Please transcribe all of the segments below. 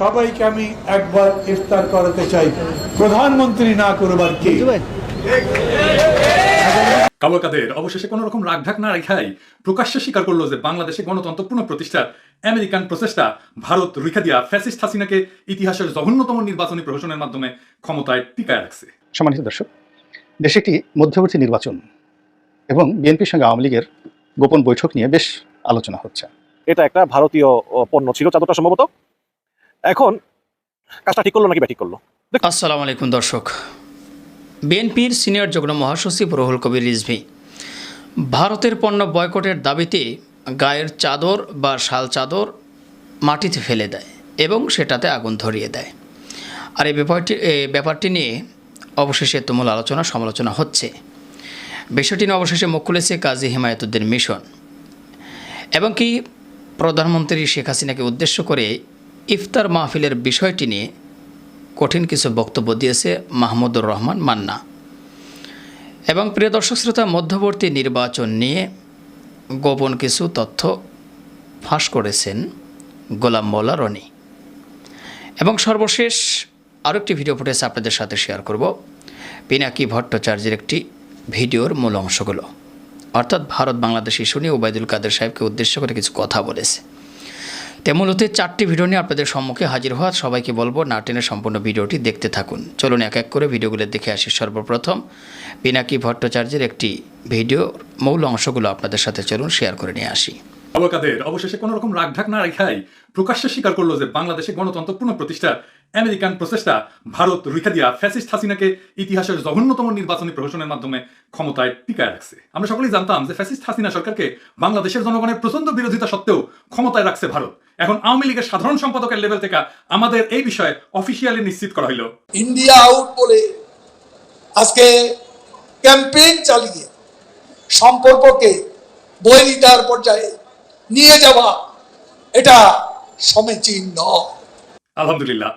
সবাইকে আমি একবার ইফতার করাতে চাই। প্রধানমন্ত্রী না করবার কি? কাদের অবশেষে কোনো রকম রাগঢাক না রেখাই প্রকাশ্যে স্বীকার করল যে বাংলাদেশে গণতন্ত্র পুনঃপ্রতিষ্ঠার আমেরিকান প্রচেষ্টা ভারত রেখা দিয়া ফ্যাসিস্ট হাসিনাকে ইতিহাসের জঘন্যতম নির্বাচনী প্রহসনের মাধ্যমে ক্ষমতায় টিকায় রাখছে। সম্মানিত দর্শক দেশে একটি মধ্যবর্তী নির্বাচন এবং বিএনপির সঙ্গে আওয়ামী লীগের গোপন বৈঠক নিয়ে বেশ আলোচনা হচ্ছে। এটা একটা ভারতীয় পণ্য ছিল চাদরটা সম্ভবত। এখন কাজটা ঠিক করল নাকি ব্যাটিক করল? আসসালামু আলাইকুম দর্শক। বিএনপির সিনিয়র যুগ্ম মহাসচিব রুহুল কবির রিজভি, ভারতের পণ্য বয়কটের দাবিতে গায়ের চাদর বা শাল চাদর মাটিতে ফেলে দেয় এবং সেটাতে আগুন ধরিয়ে দেয়। আর এই ব্যাপারটি ব্যাপারটি নিয়ে অবশেষে তুমুল আলোচনা, সমালোচনা হচ্ছে। বিষয়টি নিয়ে অবশেষে মুখ খুলেছে কাজী হিমায়তুদ্দিন মিশন। এবং কি প্রধানমন্ত্রী শেখ হাসিনাকে উদ্দেশ্য করে ইফতার মাহফিলের বিষয়টি নিয়ে কঠিন কিছু বক্তব্য দিয়েছে মাহমুদুর রহমান মান্না। এবং প্রিয় দর্শক শ্রোতা, মধ্যবর্তী নির্বাচন নিয়ে গোপন কিছু তথ্য ফাঁস করেছেন গোলাম মোল্লা রনি। এবং সর্বশেষ আরও একটি ভিডিও ফুটেজ আপনাদের সাথে শেয়ার করব। পিনাকি ভট্টাচার্যের একটি ভিডিওর মূল অংশগুলো। অর্থাৎ ভারত বাংলাদেশ ইস্যু নিয়ে ওবায়দুল কাদের সাহেবকে উদ্দেশ্য করে কিছু কথা বলেছে। তে মূলত চারটি ভিডিও নিয়ে আপনাদের সম্মুখে হাজির হওয়া সবাইকে বলব না টেনে সম্পূর্ণ ভিডিওটি দেখতে থাকুন। চলুন এক এক করে ভিডিওগুলো দেখে আসি সর্বপ্রথম। পিনাকি ভট্টাচার্যের একটি ভিডিও মূল অংশগুলো আপনাদের সাথে চলুন শেয়ার করে নিয়ে আসি। কাবুল কাদের অবশেষে কোনো রকম রাগঢাক না রেখাই প্রকাশ্যে স্বীকার করল যে বাংলাদেশে গণতন্ত্র পুনঃপ্রতিষ্ঠার আমেরিকান প্রচেষ্টা ভারত রেখা দিয়া ফ্যাসিস্ট হাসিনাকে ইতিহাসের জঘন্যতম নির্বাচনী প্রহসনের মাধ্যমে ক্ষমতায় টিকায় রাখছে। আমরা সকলেই জানতাম যে ফ্যাসিস্ট হাসিনা সরকারকে বাংলাদেশের জনগণের প্রচণ্ড বিরোধিতা সত্ত্বেও ক্ষমতায় রাখছে ভারত। এখন আওয়ামী লীগের সাধারণ সম্পাদকের লেভেল থেকে আমাদের এই বিষয়ে অফিসিয়ালি নিশ্চিত করা হইল। ইন্ডিয়া আউট বলে আজকে ক্যাম্পেইন চালিয়ে সম্পর্ককে বৈরিতার পর্যায়ে নিয়ে যাওয়া এটা সমীচীন নয়। আলহামদুলিল্লাহ।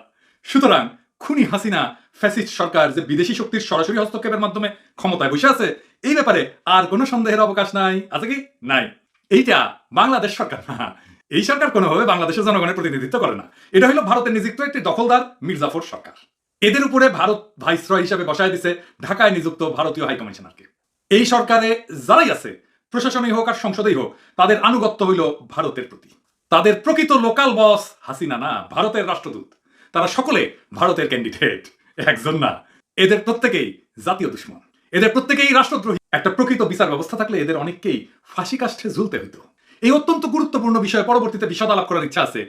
সুতরাং খুনি হাসিনা ফ্যাসিস্ট সরকার যে বিদেশি শক্তির সরাসরি হস্তক্ষেপের মাধ্যমে ক্ষমতায় বসে আছে, এই ব্যাপারে আর কোনো সন্দেহের অবকাশ নাই, আছে কি? নাই। এইটা বাংলাদেশ সরকার না। এই সরকার কোনোভাবে বাংলাদেশের জনগণের প্রতিনিধিত্ব করে না। এটা হলো ভারতের নিযুক্ত একটি দখলদার মির্জাফর সরকার। এদের উপরে ভারত ভাইসরয় হিসাবে বসায় দিছে ঢাকায় নিযুক্ত ভারতীয় হাইকমিশনারকে এই সরকারে যারাই আছে, প্রশাসনেই হোক আর সংসদেই হোক, তাদের আনুগত্য হইল ভারতের প্রতি। তাদের প্রকৃত লোকাল বস হাসিনা না, ভারতের রাষ্ট্রদূত। তারা সকলে ভারতের ক্যান্ডিডেট একজন না। এদের প্রত্যেকেই জাতীয় দুশ্মন। এদের প্রত্যেকেই রাষ্ট্রদ্রোহী। একটা প্রকৃত বিচার ব্যবস্থা থাকলে এদের অনেককেই ফাঁসি কাষ্ঠে ঝুলতে হইতো। এই অত্যন্ত গুরুত্বপূর্ণ বিষয়ে পরবর্তীতে বিশদ আলাপ করার ইচ্ছা আছে।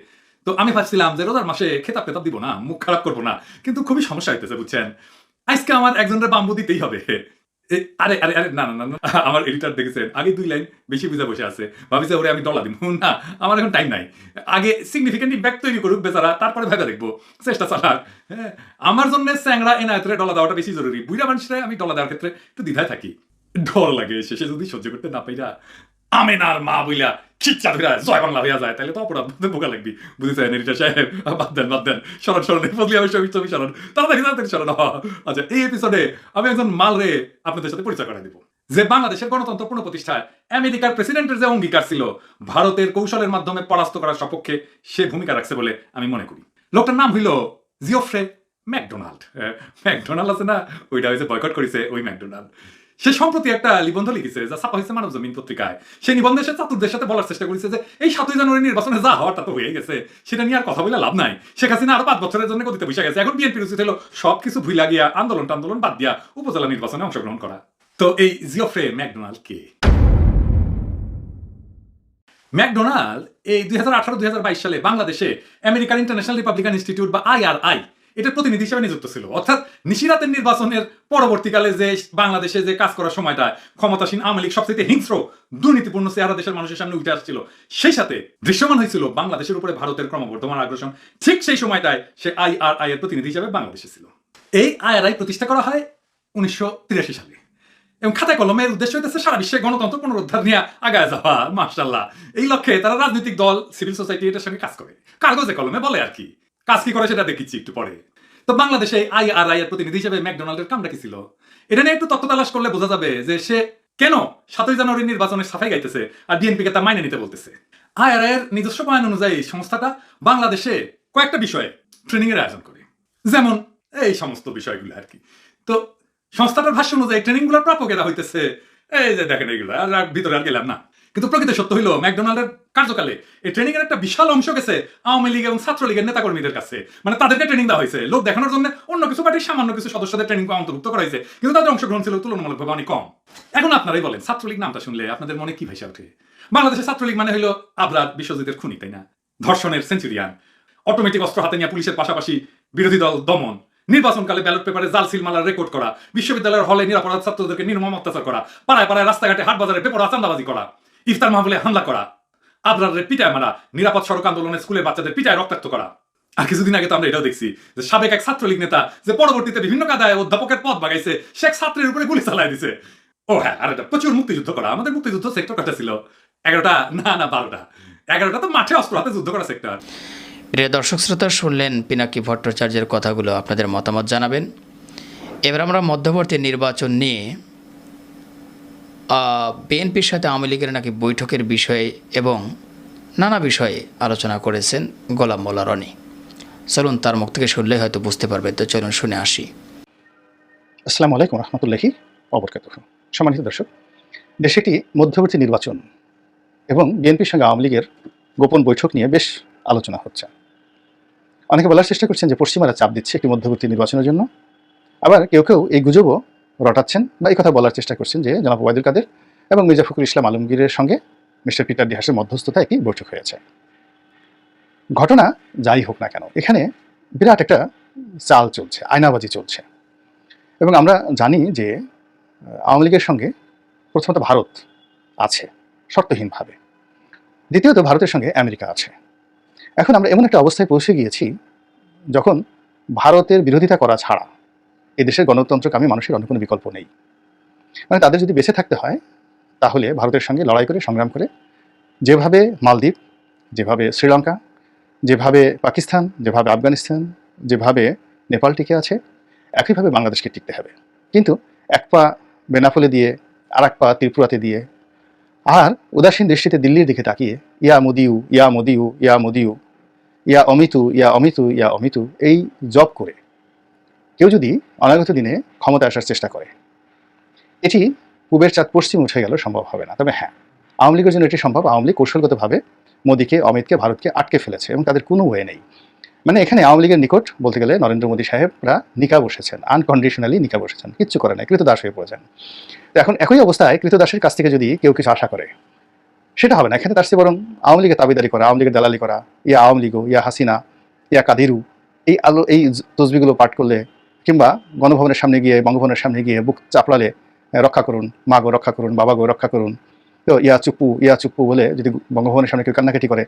তো আমি ভাবছিলাম যে রোজার মাসে খেতাব পেতাব দিব না, মুখ খারাপ করব না। কিন্তু খুবই সমস্যা হইতেছে, বুঝছেন? আজকে আমার একজনের বাম্বু দিতেই হবে। আরে আরে আরে, না না না আমার দেখেছেন। আগে দুই লাইন বেশি বুঝা বসে আছে। ভাবিছে ওরে আমি ডলা দিব না, আমার এখন টাইম নাই। আগে সিগনিফিকেন্টলি ব্যাক তৈরি করুক বেচারা, তারপরে ভেবে দেখব। চেষ্টা চালাক। হ্যাঁ আমার জন্য স্যাংরা, এনায়তরে ডলা দেওয়াটা বেশি জরুরি। বুড়া মানুষরা, আমি ডলা দেওয়ার ক্ষেত্রে একটু দ্বিধায় থাকি। ডর লাগে শেষে যদি সহ্য করতে না পাইরা। আমেনার মা বইলা খিচ্চা ধরা জয় বাংলা হইয়া যায় তাহলে তো অপরাধ বোকা লাগবি। বুঝেছেন এডিটার সাহেব বাদ দেন বাদ দেন। সরণ সরণ বদলি আমি ছবি ছবি সরণ তাড়াতাড়ি তাড়াতাড়ি সরণ আচ্ছা এই এপিসোডে আমি একজন মাল রে আপনাদের সাথে পরিচয় করে দিব, যে বাংলাদেশের গণতন্ত্র পুনঃপ্রতিষ্ঠায় আমেরিকার প্রেসিডেন্টের যে অঙ্গীকার ছিল, ভারতের কৌশলের মাধ্যমে পরাস্ত করার সপক্ষে সে ভূমিকা রাখছে বলে আমি মনে করি। লোকটার নাম হইল জিওফ্রে ম্যাকডোনাল্ড। ম্যাকডোনাল্ড আছে না? ওইটা হয়েছে বয়কট করেছে ওই ম্যাকডোনাল্ড। সে সম্প্রতি একটা নিবন্ধ লিখেছে যা ছাপা হয়েছে মানব জমিন পত্রিকায়। সেই নিবন্ধে সে চাতুরদের সাথে বলার চেষ্টা করেছে যে এই সাতই জানুয়ারি নির্বাচনে যা হওয়ার তা তো হয়ে গেছে। সেটা নিয়ে আর কথা বলে লাভ নাই। শেখ হাসিনা আরও পাঁচ বছরের জন্য গতিতে বসে গেছে। এখন বিএনপির উচিত হলো সবকিছু ভুইলা গিয়া আন্দোলন টান্দোলন বাদ দিয়া উপজেলা নির্বাচনে অংশগ্রহণ করা। তো এই জিওফ্রে ম্যাকডোনাল্ড কে? ম্যাকডোনাল্ড এই দুই হাজার আঠারো দুই সালে বাংলাদেশে আমেরিকান ইন্টারন্যাশনাল রিপাবলিকান ইনস্টিটিউট বা আইআরআই এটার প্রতিনিধি হিসেবে নিযুক্ত ছিল। অর্থাৎ নিশিরাতের নির্বাচনের পরবর্তীকালে যে বাংলাদেশে যে কাজ করার সময়টা, ক্ষমতাসীন আওয়ামী লীগ সবচেয়ে হিংস্র, দুর্নীতিপূর্ণ চেহারা দেশের মানুষের সামনে উঠে আসছিল, সেই সাথে দৃশ্যমান হয়েছিল বাংলাদেশের উপরে ভারতের ক্রমবর্ধমান আগ্রাসন। ঠিক সেই সময়টায় সে আইআরআই এর প্রতিনিধি হিসেবে বাংলাদেশে ছিল। এই আইআরআই প্রতিষ্ঠা করা হয় উনিশশো তিরাশি সালে। এবং খাতায় কলমের উদ্দেশ্য হইতেছে সারা বিশ্বে গণতন্ত্র পুনরুদ্ধার নিয়ে আগায় যাওয়া মার্শাল্লাহ এই লক্ষ্যে তারা রাজনৈতিক দল, সিভিল সোসাইটি এটার সঙ্গে কাজ করে। কাগজে কলমে বলে আর কি। কাজ কি করে সেটা দেখিচ্ছি একটু পরে। তো বাংলাদেশে আই আর আই এর প্রতিনিধি হিসেবে ম্যাকডোনাল্ডের কামটা কি ছিল? এটা নিয়ে একটু তথ্য তালাশ করলে বোঝা যাবে যে সে কেন সাতই জানুয়ারি নির্বাচনে সাফাই গাইতেছে আর বিএনপিকে তা মাইনে নিতে বলতেছে। আই আর এর নিজস্ব বয়ান অনুযায়ী সংস্থাটা বাংলাদেশে কয়েকটা বিষয়ে ট্রেনিং এর আয়োজন করে। যেমন এই সমস্ত বিষয়গুলো আর কি। তো সংস্থাটার ভাষ্য অনুযায়ী ট্রেনিংগুলোর প্রাপকেরা হইতেছে, এই যে দেখেন এইগুলো আর ভিতরে আর গেলাম না। কিন্তু প্রকৃত সত্য হইল, ম্যাকডোনাল্ডের কার্যকালে এই ট্রেনিং এর একটা বিশাল অংশ গেছে আওয়ামী লীগ এবং ছাত্রলীগের নেতাকর্মীদের কাছে। মানে তাদেরকে ট্রেনিং দেওয়া হয়েছে। লোক দেখানোর জন্য অন্য কিছু পার্টির সামান্য কিছু সদস্যদের ট্রেনিং অন্তর্ভুক্ত করা হয়েছে। কিন্তু তাদের অংশগ্রহণ ছিল তুলনামূলকভাবে অনেক কম। এখন আপনারাই বলেন, ছাত্রলীগ নামটা শুনলে আপনাদের মনে কি ভেসে ওঠে? বাংলাদেশের ছাত্রলীগ মানে হলো আবরার বিশ্বজিতের খুনি, তাই না? ধর্ষণের সেঞ্চুরিয়ান অটোমেটিক অস্ত্র হাতে নিয়ে পুলিশের পাশাপাশি বিরোধী দল দমন। নির্বাচনকালে ব্যালট পেপারে জাল সিলমালার রেকর্ড করা। বিশ্ববিদ্যালয়ের হলে নিরাপরাধ ছাত্রদেরকে নির্মম অত্যাচার করা। পাড়ায় পাড়ায় রাস্তাঘাটে হাট বাজারে পেপর চান্দাবাজি করা। ইফতার মাহফিলে হামলা করা। আবরারের পিটায় মারা। নিরাপদ সড়ক আন্দোলনে স্কুলের বাচ্চাদের পিটায় রক্তাক্ত করা। আর কিছুদিন আগে তো আমরা এটাও দেখছি যে সাবেক এক ছাত্রলীগ নেতা যে পরবর্তীতে বিভিন্ন কাদায় অধ্যাপকের পদ বাগাইছে, সে এক ছাত্রের উপরে গুলি চালাই দিছে। ও হ্যাঁ আর এটা প্রচুর মুক্তিযুদ্ধ করা। আমাদের মুক্তিযুদ্ধ সেক্টর কটা ছিল। এগারোটা, না না, বারোটা। এগারোটা তো মাঠে অস্ত্র হাতে যুদ্ধ করা সেক্টর প্রিয় দর্শক শ্রোতা, শুনলেন পিনাকি ভট্টাচার্যের কথাগুলো। আপনাদের মতামত জানাবেন। এবার আমরা মধ্যবর্তী নির্বাচন নিয়ে বিএনপির সাথে আওয়ামী লীগের নাকি বৈঠকের বিষয়ে এবং নানা বিষয়ে আলোচনা করেছেন গোলাম মোল্লা রনি। চলুন তার মুখ থেকে শুনলে হয়তো বুঝতে পারবেন তো চলুন শুনে আসি। আসসালামু আলাইকুম রহমতুল্লাহি অবরকাত সম্মানিত দর্শক দেশে একটি মধ্যবর্তী নির্বাচন এবং বিএনপির সঙ্গে আওয়ামী লীগের গোপন বৈঠক নিয়ে বেশ আলোচনা হচ্ছে। অনেকে বলার চেষ্টা করছেন যে পশ্চিমারা চাপ দিচ্ছে একটি মধ্যবর্তী নির্বাচনের জন্য। আবার কেউ কেউ এই গুজবও রটাচ্ছেন বা এই কথা বলার চেষ্টা করছেন যে জনাব ওবায়দুল কাদের এবং মির্জা ফখরুল ইসলাম আলমগীরের সঙ্গে মিস্টার পিটার ডিহাসের মধ্যস্থতায় একটি বৈঠক হয়েছে। ঘটনা যাই হোক না কেন, এখানে বিরাট একটা চাল চলছে, আয়নাবাজি চলছে। এবং আমরা জানি যে আওয়ামী লীগের সঙ্গে প্রথমত ভারত আছে শর্তহীনভাবে। দ্বিতীয়ত ভারতের সঙ্গে আমেরিকা আছে। এখন আমরা এমন একটা অবস্থায় পৌঁছে গিয়েছি যখন ভারতের বিরোধিতা করা ছাড়া এদেশের গণতন্ত্রকামী মানুষের অন্য কোনো বিকল্প নেই। মানে তাদের যদি বেঁচে থাকতে হয়, তাহলে ভারতের সঙ্গে লড়াই করে, সংগ্রাম করে, যেভাবে মালদ্বীপ, যেভাবে শ্রীলঙ্কা, যেভাবে পাকিস্তান, যেভাবে আফগানিস্তান, যেভাবে নেপাল টিকে আছে, একইভাবে বাংলাদেশকে টিকতে হবে। কিন্তু এক পা বেনাফলে দিয়ে আর এক পা ত্রিপুরাতে দিয়ে, আর উদাসীন দৃষ্টিতে দিল্লির দিকে তাকিয়ে, ইয়া মোদিউ ইয়া মোদিউ ইয়া মোদিউ, ইয়া অমিতু ইয়া অমিতু ইয়া অমিতু, এই জব করে কেউ যদি অনাগত দিনে ক্ষমতা আসার চেষ্টা করে, এটি পূবের চাঁদ পশ্চিম উঠে গেল সম্ভব হবে না। তবে হ্যাঁ আওয়ামী লীগের জন্য এটি সম্ভব। আওয়ামী লীগ কৌশলগতভাবে মোদীকে, অমিতকে, ভারতকে আটকে ফেলেছে এবং তাদের কোনো ওয়ে নেই। মানে এখানে আওয়ামী লীগের নিকট বলতে গেলে নরেন্দ্র মোদী সাহেবরা নিকা বসেছেন আনকন্ডিশনালি নিকা বসেছেন, কিচ্ছু করে নাই, কৃতদাস হয়ে পড়েছেন। তো এখন একই অবস্থায় কৃতদাসের কাছ থেকে যদি কেউ কিছু আশা করে, সেটা হবে না। এখানে তার চেয়ে বরং আওয়ামী লীগের দাবিদারি করা, আওয়ামী লীগের দালালি করা, ইয়া আওয়ামী লীগ, ইয়া হাসিনা, ইয়া কাদিরু, এই আলো, এই তসবিগুলো পাঠ করলে কিংবা গণভবনের সামনে গিয়ে বঙ্গভবনের সামনে গিয়ে বুক চাপড়ালে "এ, রক্ষা করুন মা গো রক্ষা করুন বাবা গো রক্ষা করুন। তো ইয়া চুপ্পু ইয়া চুপ্পু বলে যদি বঙ্গভবনের সামনে কেউ কান্নাকাটি করে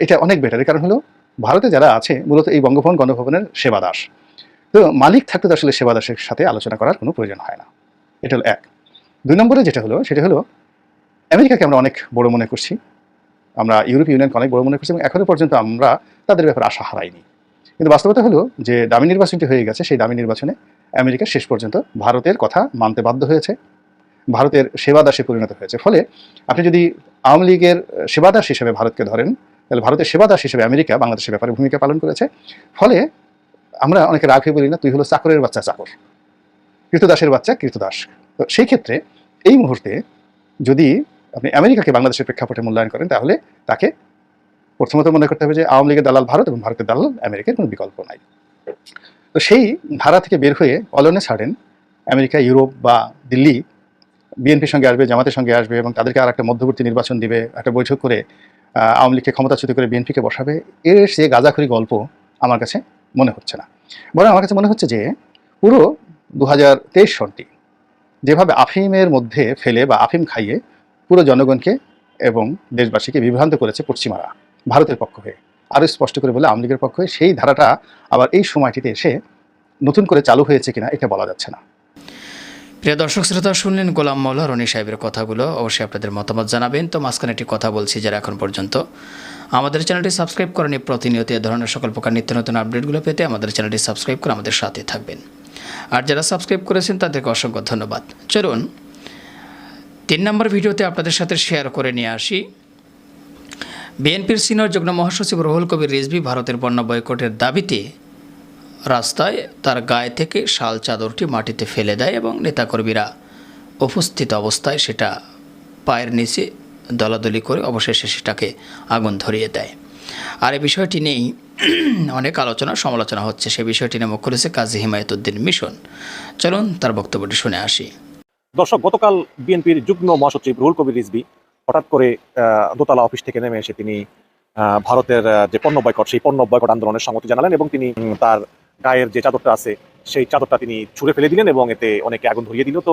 এটা অনেক বেটার কারণ হলো ভারতে যারা আছে মূলত এই বঙ্গভবন গণভবনের সেবাদাস। তো মালিক থাকতে তো আসলে সেবাদাসের সাথে আলোচনা করার কোনো প্রয়োজন হয় না। এটা হলো এক। দুই নম্বরে যেটা হলো সেটা হলো আমেরিকাকে আমরা অনেক বড় মনে করছি। আমরা ইউরোপীয় ইউনিয়নকে অনেক বড় মনে করছি এবং এখনও পর্যন্ত আমরা তাদের ব্যাপারে আশা হারাইনি। কিন্তু বাস্তবতা হলো যে দামি নির্বাচনটি হয়ে গেছে, সেই দামি নির্বাচনে আমেরিকা শেষ পর্যন্ত ভারতের কথা মানতে বাধ্য হয়েছে। ভারতের সেবাদাসে পরিণত হয়েছে। ফলে আপনি যদি আওয়ামী লীগের সেবাদাস হিসেবে ভারতকে ধরেন, তাহলে ভারতের সেবাদাস হিসেবে আমেরিকা বাংলাদেশের ব্যাপারে ভূমিকা পালন করেছে। ফলে আমরা অনেকে রাগ হয়ে বলি, না, তুই হলো চাকরের বাচ্চা, চাকর। কৃতদাসের বাচ্চা, কৃতদাস। তো সেই ক্ষেত্রে এই মুহূর্তে যদি আপনি আমেরিকাকে বাংলাদেশের প্রেক্ষাপটে মূল্যায়ন করেন, তাহলে তাকে প্রথমত মনে করতে হবে যে আওয়ামী লীগের দালাল ভারত এবং ভারতের দালাল আমেরিকার কোনো বিকল্প নাই। তো সেই ধারা থেকে বের হয়ে অলনে ছাড়েন আমেরিকা, ইউরোপ বা দিল্লি, বিএনপির সঙ্গে আসবে, জামাতের সঙ্গে আসবে এবং তাদেরকে আর একটা মধ্যবর্তী নির্বাচন দিবে, একটা বৈঠক করে আওয়ামী লীগকে ক্ষমতাচ্যুত করে বিএনপিকে বসাবে, এর সে গাঁজাখড়ি গল্প আমার কাছে মনে হচ্ছে না। বরং আমার কাছে মনে হচ্ছে যে পুরো দু হাজার তেইশ সনটি যেভাবে আফিমের মধ্যে ফেলে বা আফিম খাইয়ে পুরো জনগণকে এবং দেশবাসীকে বিভ্রান্ত করেছে পশ্চিমারা ভারতের পক্ষ হয়ে। আরও স্পষ্ট করে বলে, আওয়ামী লীগের পক্ষ হয়ে সেই ধারাটা আবার এই সময়টিতে এসে নতুন করে চালু হয়েছে কিনা এটা বলা যাচ্ছে না। প্রিয় দর্শক, শ্রোতা শুনলেন গোলাম মাওলা রনি সাহেবের কথাগুলো। অবশ্যই আপনাদের মতামত জানাবেন। তো মাঝখানে একটি কথা বলছি যারা এখন পর্যন্ত। আমাদের চ্যানেলটি সাবস্ক্রাইব করেনি প্রতিনিয়ত এ ধরনের সকল প্রকার নিত্য নতুন আপডেটগুলো পেতে আমাদের চ্যানেলটি সাবস্ক্রাইব করে আমাদের সাথে থাকবেন। আর যারা সাবস্ক্রাইব করেছেন তাদেরকে অসংখ্য ধন্যবাদ। চলুন, তিন নম্বর ভিডিওতে আপনাদের সাথে শেয়ার করে নিয়ে আসি। বিএনপির সিনিয়র যুগ্ম মহাসচিব রহুল কবির রিজভি ভারতের পণ্য বয়কটের দাবিতে রাস্তায় তার গায়ে থেকে শাল চাদরটি মাটিতে ফেলে দেয় এবং নেতাকর্মীরা উপস্থিত অবস্থায় সেটা পায়ের নিচে দলাদলি করে অবশেষে সেটাকে আগুন ধরিয়ে দেয়। আর এই বিষয়টি নিয়েই অনেক আলোচনা, সমালোচনা হচ্ছে। সে বিষয়টি নিয়ে মুখ করেছে কাজী হিমায়তুদ্দিন মিশন। চলুন তার বক্তব্যটি শুনে আসি। দর্শক, গতকাল বিএনপির যুগ্ম মহাসচিব রুহুল কবির রিজবি হঠাৎ করে দোতলা অফিস থেকে নেমে এসে তিনি ভারতের যে পণ্য বয়কট, সেই পণ্য বয়কট আন্দোলনের সম্মতি জানালেন এবং তিনি তার গায়ের যে চাদরটা আছে, সেই চাদরটা তিনি ছুঁড়ে ফেলে দিলেন এবং এতে অনেকে আগুন ধরিয়ে দিল। তো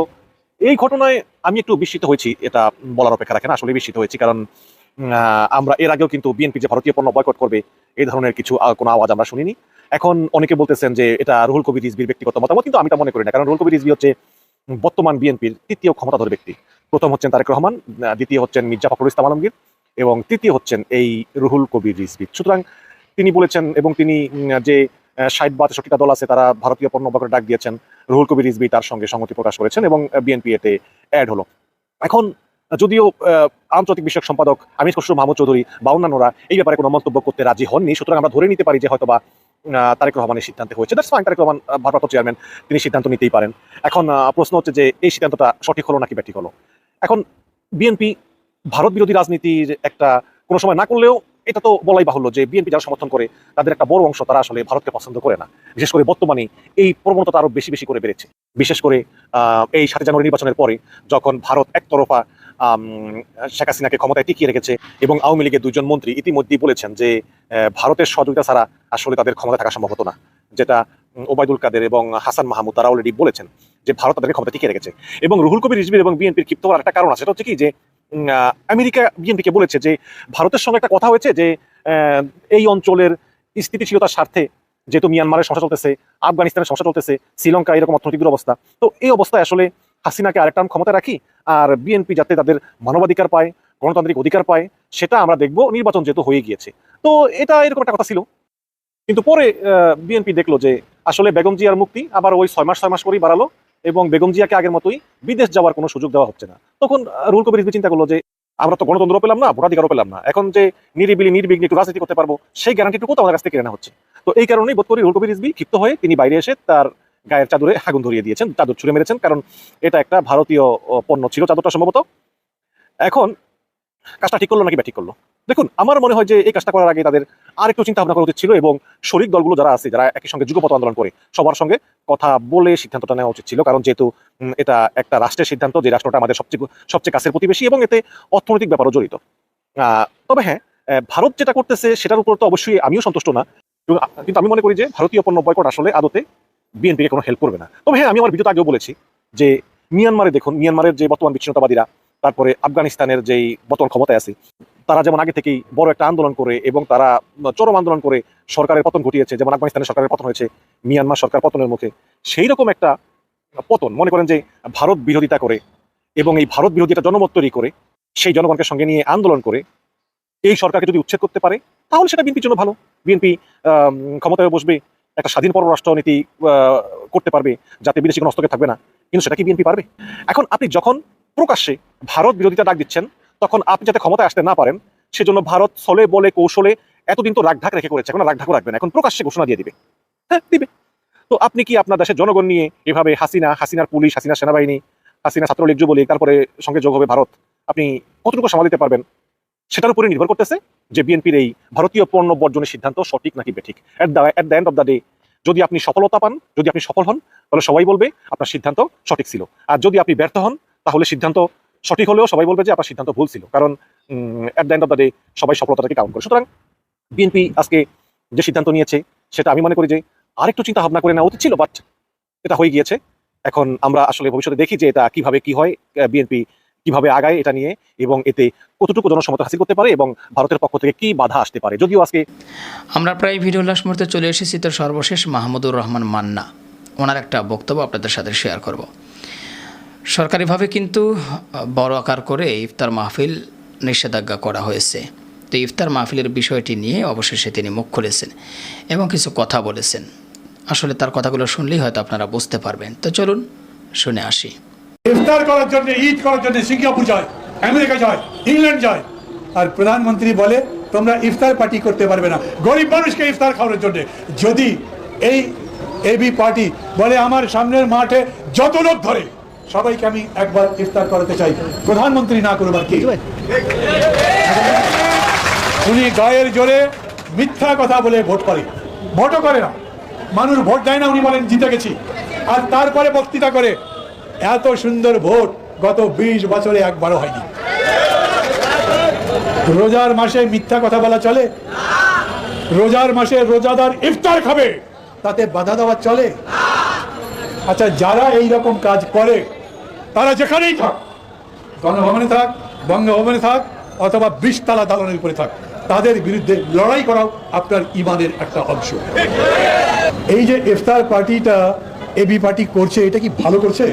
এই ঘটনায় আমি একটু বিস্মিত হয়েছি, এটা বলার অপেক্ষা রাখে না আসলে বিস্মিত হয়েছি। কারণ আমরা এর আগেও কিন্তু বিএনপি যে ভারতীয় পণ্য বয়কট করবে, এই ধরনের কিছু কোনো আওয়াজ আমরা শুনিনি। এখন অনেকে বলতেছেন যে এটা রুহুল কবির রিজবির ব্যক্তিগত মতামত, কিন্তু আমি তা মনে করি না। কারণ রুহুল কবির রিজবি হচ্ছে বর্তমান বিএনপির তৃতীয় ক্ষমতাধর ব্যক্তি। প্রথম হচ্ছেন তারেক রহমান দ্বিতীয় হচ্ছেন মির্জা ফখরুল ইসলাম আলমগীর এবং তৃতীয় হচ্ছেন এই রুহুল কবির রিজভি। সুতরাং তিনি বলেছেন এবং তিনি যে ষাট বা তেষট্টিটা দল আছে তারা ভারতীয় পণ্য ডাক দিয়েছেন রুহুল কবির রিজভি তার সঙ্গে সংগতি প্রকাশ করেছেন এবং বিএনপি এতে অ্যাড হলো। এখন যদিও আন্তর্জাতিক বিষয়ক সম্পাদক আমির খসরু মাহমুদ চৌধুরী বা অন্যান্যরা এই ব্যাপারে কোনো মন্তব্য করতে রাজি হননি সুতরাং আমরা ধরে নিতে পারি যে হয়তোবা আহ, তারেক রহমানের সিদ্ধান্তে হয়েছে। দ্যাটস ফাইন তারেক রহমান ভারপ্রাপ্ত চেয়ারম্যান তিনি সিদ্ধান্ত নিতেই পারেন। এখন প্রশ্ন হচ্ছে যে এই সিদ্ধান্তটা সঠিক হলো নাকি ব্যাঠিক হলো? এখন বিএনপি ভারত বিরোধী রাজনীতির একটা কোনো সময় না করলেও এটা তো বলাই বাহুল্য যে বিএনপি যারা সমর্থন করে, তাদের একটা বড় অংশ তারা আসলে ভারতকে পছন্দ করে না। বিশেষ করে বর্তমানে এই প্রবণতা আরও বেশি বেশি করে বেড়েছে। বিশেষ করে এই সাতই জানুয়ারি নির্বাচনের পরে যখন ভারত একতরফা শেখ হাসিনাকে ক্ষমতায় টিকিয়ে রেখেছে এবং আওয়ামী লীগের দুজন মন্ত্রী ইতিমধ্যেই বলেছেন যে ভারতের সহযোগিতা ছাড়া আসলে তাদের ক্ষমতা থাকা সম্ভব হতো না। যেটা ওবায়দুল কাদের এবং হাসান মাহমুদ, তারা অলরেডি বলেছেন যে ভারত তাদেরকে ক্ষমতা টিকিয়ে রেখেছে। এবং রুহুল কবির রিজবির এবং বিএনপির ক্ষিপ্ত হওয়ার একটা কারণ আছে, সেটা হচ্ছে কি যে আমেরিকা বিএনপিকে বলেছে যে, ভারতের সঙ্গে একটা কথা হয়েছে যে এই অঞ্চলের স্থিতিশীলতার স্বার্থে যেহেতু মিয়ানমারের সমস্যা চলতেছে, আফগানিস্তানের সমস্যা চলতেছে, শ্রীলঙ্কা এরকম অর্থনৈতিক অবস্থা তো এই অবস্থায় আসলে হাসিনাকে আরেকটা ক্ষমতা রাখি, আর বিএনপি যাতে তাদের মানবাধিকার পায়, গণতান্ত্রিক অধিকার পায়, সেটা আমরা দেখব নির্বাচন যেহেতু হয়ে গিয়েছে। তো এটা এরকম একটা কথা ছিল। কিন্তু পরে বিএনপি দেখল যে আসলে বেগম জিয়ার মুক্তি আবার ওই ছয় মাস ছয় মাস করেই বাড়ালো এবং বেগম জিয়াকে আগের মতোই বিদেশ যাওয়ার কোনো সুযোগ দেওয়া হচ্ছে না। তখন রুল কবির চিন্তা করল যে আমরা তো গণতন্ত্র পেলাম না, ভোটাধিকারও পেলাম না। এখন যে নিরিবিলি, নির্বিঘ্নে একটু রাজনীতি করতে পারব, সেই গ্যারান্টিটুকু তো আমাদের কাছ থেকে কেনা হচ্ছে। তো এই কারণেই বোধ করি রুহুল কবির রিজভী ক্ষিপ্ত হয়ে তিনি বাইরে এসে তার গায়ের চাদরে আগুন ধরিয়ে দিয়েছেন, চাদর ছুঁড়ে মেরেছেন, কারণ এটা একটা ভারতীয় পণ্য ছিল চাদরটা সম্ভবত। এখন কাজটা ঠিক করল নাকি বা ঠিক করল? দেখুন, আমার মনে হয় যে এই কাজটা করার আগে তাদের আর একটু চিন্তা ভাবনা করা উচিত ছিল এবং শরিক দলগুলো যারা আছে, যারা একই সঙ্গে যুগপথ আন্দোলন করে, সবার সঙ্গে কথা বলে সিদ্ধান্তটা নেওয়া উচিত ছিল। কারণ যেহেতু এটা একটা রাষ্ট্রের সিদ্ধান্ত, যে রাষ্ট্রটা আমাদের সবচেয়ে সবচেয়ে কাছের প্রতিবেশী এবং এতে অর্থনৈতিক ব্যাপারও জড়িত। তবে হ্যাঁ ভারত যেটা করতেছে সেটার উপর তো অবশ্যই আমিও সন্তুষ্ট না। কিন্তু আমি মনে করি যে ভারতীয় পণ্য বয়কট আসলে আদতে বিএনপিকে কোনো হেল্প করবে না। তবে হ্যাঁ আমি আমার ভিডিওতে আগেও বলেছি যে মিয়ানমারে দেখুন, মিয়ানমারের যে বর্তমান বিচ্ছিন্নতাবাদীরা তারপরে আফগানিস্তানের যেই বর্তমান ক্ষমতায় আছে, তারা যেমন আগে থেকেই বড় একটা আন্দোলন করে এবং তারা চরম আন্দোলন করে সরকারের পতন ঘটিয়েছে, যেমন আফগানিস্তানের সরকারের পতন হয়েছে, মিয়ানমার সরকার পতনের মুখে সেই রকম একটা পতন মনে করেন যে ভারত বিরোধিতা করে এবং এই ভারত বিরোধী একটা জনমত তৈরি করে, সেই জনগণকে সঙ্গে নিয়ে আন্দোলন করে, এই সরকারকে যদি উচ্ছেদ করতে পারে, তাহলে সেটা বিএনপির জন্য ভালো। বিএনপি ক্ষমতায় বসবে, একটা স্বাধীন পররাষ্ট্রনীতি করতে পারবে, যাতে বিদেশি কোনো হস্তক্ষেপ থাকবে না, কিন্তু সেটা কি বিএনপি পারবে? এখন আপনি যখন প্রকাশ্যে ভারত বিরোধিতা ডাক দিচ্ছেন, তখন আপনি যাতে ক্ষমতায় আসতে না পারেন, সেজন্য ভারত ছলে বলে, কৌশলে এতদিন তো রাগঢাক রেখে করেছে, এখন রাগঢাকও রাখবে না, এখন প্রকাশ্যে ঘোষণা দিয়ে দিবে। হ্যাঁ দিবে। তো আপনি কি আপনার দেশের জনগণ নিয়ে এভাবে হাসিনা, হাসিনার পুলিশ, হাসিনার সেনাবাহিনী, হাসিনা ছাত্রলীগ, যুবলীগ, তারপরে সঙ্গে যোগ হবে ভারত, আপনি কতটুকু সামাল দিতে পারবেন? সেটার উপরে নির্ভর করতেছে যে বিএনপির এই ভারতীয় পণ্য বর্জনের সিদ্ধান্ত সঠিক নাকি বেঠিক। At the at the end of the day যদি আপনি সফলতা পান, যদি আপনি সফল হন, তাহলে সবাই বলবে আপনার সিদ্ধান্ত সঠিক ছিল। আর যদি আপনি ব্যর্থ হন তাহলে সিদ্ধান্ত সঠিক হলেও সবাই বলবে যে আপনার সিদ্ধান্ত ভুল ছিল। কারণ at the end of the day সবাই সফলতাটাকে কাউন্ট করে। সুতরাং বিএনপি আজকে যে সিদ্ধান্ত নিয়েছে, সেটা আমি মনে করি যে আরেকটু চিন্তা ভাবনা করে নেওয়া উচিত ছিল বাট এটা হয়ে গিয়েছে। এখন আমরা আসলে ভবিষ্যতে দেখি যে এটা কীভাবে কি হয় বিএনপি কীভাবে আগায় এটা নিয়ে এবং এতে কতটুকু জনসমতা হাসিল করতে পারে এবং ভারতের পক্ষ থেকে কি বাধা আসতে পারে। যদিও আজকে আমরা প্রায় ভিডিও লাস্ট মুহূর্তে চলে এসেছি, তো সর্বশেষ মাহমুদুর রহমান মান্না, ওনার একটা বক্তব্য আপনাদের সাথে শেয়ার করব। সরকারিভাবে কিন্তু বড় আকার করে ইফতার মাহফিল নিষেধাজ্ঞা করা হয়েছে। তো ইফতার মাহফিলের বিষয়টি নিয়ে অবশেষে তিনি মুখ খুলেছেন এবং কিছু কথা বলেছেন। আসলে তার কথাগুলো শুনলেই হয়তো আপনারা বুঝতে পারবেন। তো চলুন শুনে আসি। ইফতার করার জন্য, ঈদ করার জন্য সিঙ্গাপুর যায়, আমেরিকা যায়, ইংল্যান্ড যায়। আর প্রধানমন্ত্রী বলে, তোমরা ইফতার পার্টি করতে পারবে না। গরিব মানুষকে ইফতার খাওয়ানোর জন্য। যদি এই এবি পার্টি বলে, আমার সামনের মাঠে যত লোক ধরে সবাইকে আমি একবার ইফতার করাতে চাই। প্রধানমন্ত্রী না করবার কি? উনি গায়ের জোরে মিথ্যা কথা বলে ভোট করে। ভোটও করে না। মানুষ ভোট দেয় না, উনি বলেন, জিতে গেছি। আর তারপরে বক্তৃতা করে, এত সুন্দর ভোট গত বিশ বছরে একবারও হয়নি। রোজার মাসে মিথ্যা কথা বলা চলে। রোজার মাসে রোজাদার ইফতার খাবে। তাতে বাধা দেওয়া চলে। আচ্ছা যারা এই রকম কাজ করে তারা যেখানেই থাক, গণভবনে থাক, বঙ্গভবনে থাক, অথবা বিশতলা দালানের উপরে থাক, তাদের বিরুদ্ধে লড়াই করাও আপনার ইমানের একটা অংশ। এই যে ইফতার পার্টিটা এবি পার্টি করছে, এটা কি ভালো করছে?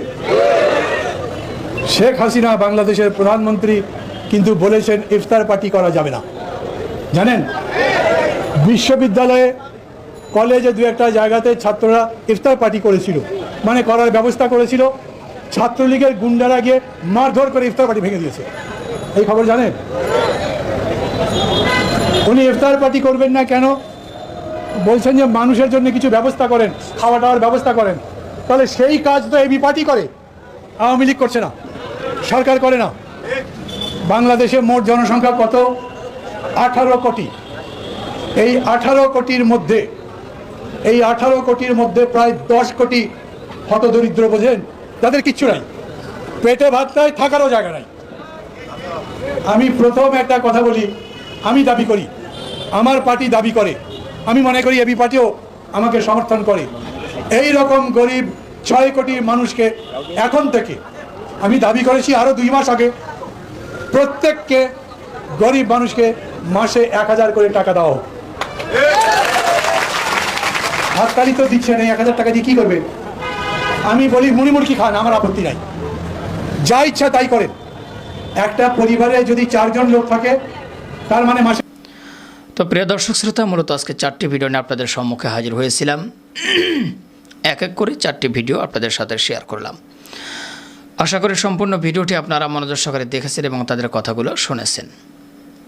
শেখ হাসিনা বাংলাদেশের প্রধানমন্ত্রী কিন্তু বলেছেন, ইফতার পার্টি করা যাবে না। জানেন? বিশ্ববিদ্যালয়ে, কলেজে দু একটা জায়গাতে ছাত্ররা ইফতার পার্টি করেছিল। মানে করার ব্যবস্থা করেছিল ছাত্রলীগের গুন্ডারা গিয়ে মারধর করে ইফতার পার্টি ভেঙে দিয়েছে। এই খবর জানেন? উনি ইফতার পার্টি করবেন না কেন? বলছেন যে মানুষের জন্য কিছু ব্যবস্থা করেন, খাওয়া দাওয়ার ব্যবস্থা করেন। তাহলে সেই কাজ তো এবি পার্টি করে। আওয়ামী লীগ করছে না, সরকার করে না। বাংলাদেশে মোট জনসংখ্যা কত? আঠারো কোটি। এই আঠারো কোটির মধ্যে, এই আঠারো কোটির মধ্যে প্রায় দশ কোটি হতদরিদ্র বোঝেন? যাদের কিচ্ছু নাই। পেটে ভাত নাই, থাকারও জায়গা নাই। আমি প্রথম একটা কথা বলি, আমি দাবি করি, আমার পার্টি দাবি করে। আমি মনে করি এবি পার্টিও আমাকে সমর্থন করে। এই রকম গরিব ছয় কোটি মানুষকে এখন থেকে আমি দাবি করেছি আরও দুই মাস আগে, প্রত্যেককে গরিব মানুষকে মাসে এক হাজার করে টাকা দেওয়া হোক। হাততালি তো দিচ্ছে না, এক হাজার টাকা দিয়ে কী করবে? আমি বলি, মুড়িমুড়কি খান, আমার আপত্তি নাই। যা ইচ্ছা তাই করেন। একটা পরিবারে যদি চারজন লোক থাকে, তার মানে মাসে তো প্রিয় দর্শক শ্রোতা, মূলত আজকে চারটি ভিডিও নিয়ে আপনাদের সম্মুখে হাজির হয়েছিলাম। এক এক করে চারটি ভিডিও আপনাদের সাথে শেয়ার করলাম। আশা করি সম্পূর্ণ ভিডিওটি আপনারা মনোযোগ সহকারে দেখেছেন এবং তাদের কথাগুলো শুনেছেন।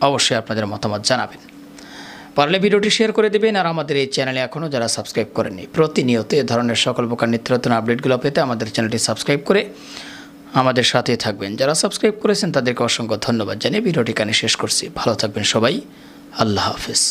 অবশ্যই আপনাদের মতামত জানাবেন। পারলে ভিডিওটি শেয়ার করে দেবেন আর আমাদের এই চ্যানেলে এখনও যারা সাবস্ক্রাইব করেনি প্রতিনিয়ত এ ধরনের সকল প্রকার নিত্যতন আপডেটগুলো পেতে আমাদের চ্যানেলটি সাবস্ক্রাইব করে আমাদের সাথে থাকবেন। যারা সাবস্ক্রাইব করেছেন তাদেরকে অসংখ্য ধন্যবাদ জানিয়ে ভিডিওটি কানে শেষ করছি। ভালো থাকবেন সবাই। আল্লাহ হাফেজ।